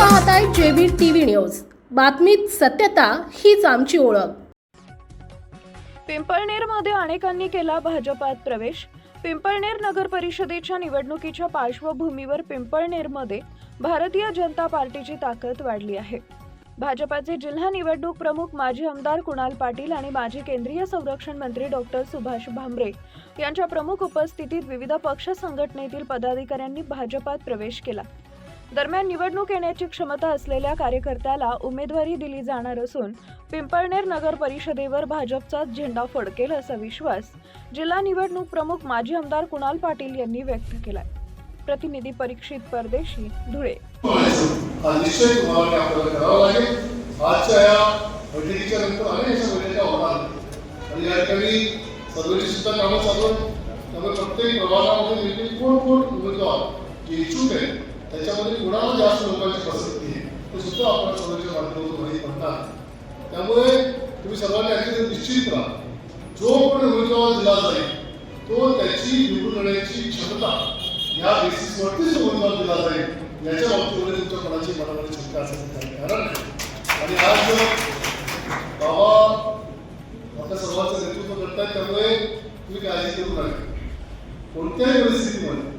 पाहत आहे JB TV news. बातमीत सत्यता हीच आमची ओळख. पिंपळनेरमध्ये अनेकांनी केला भाजपात प्रवेश. पिंपळनेर नगर परिषदेच्या निवडणुकीच्या पार्श्वभूमीवर पिंपळनेरमध्ये भारतीय जनता पार्टीची ताकद वाढली आहे. भाजपाचे जिल्हा निवडणूक प्रमुख माजी आमदार कुणाल पाटील आणि माजी केंद्रीय संरक्षण मंत्री डॉक्टर सुभाष भामरे यांच्या प्रमुख उपस्थितीत विविध पक्ष संघटनेतील पदाधिकाऱ्यांनी भाजपात प्रवेश केला. दरम्यान निवडणूक येण्याची क्षमता असलेल्या कार्यकर्त्याला उमेदवारी दिली जाणार असून पिंपळनेर नगर परिषदेवर भाजपचाच झेंडा फडकेल असा विश्वास जिल्हा निवडणूक प्रमुख माजी आमदार कुणाल पाटील यांनी व्यक्त केलाय. प्रतिनिधी परीक्षित परदेशी धुळे. त्यामुळे प्रत्येक कोण कोण उमेदवार जे इच्छुक त्याच्यामध्ये कुणाला जास्त लोकांची पसंती आहे. तर सुद्धा आपण सर्वेच्या माध्यमातून माहिती पडणार त्यामुळे तुम्ही सर्वांनी अगदी निश्चित राहा. जो कोण उमेदवार दिला जाईल तो त्याची निवडून येण्याची क्षमता या बेसिसवरतीच उमेदवार दिला जाईल याच्या बाबतीमध्ये तुमच्या कोणाची मनामध्ये शंका असेल काही कारण आणि आज बाबा आपल्या सर्वांचं नेतृत्व करतात त्यामुळे तुम्ही काळजी करू नका. कोणत्याही परिस्थितीमध्ये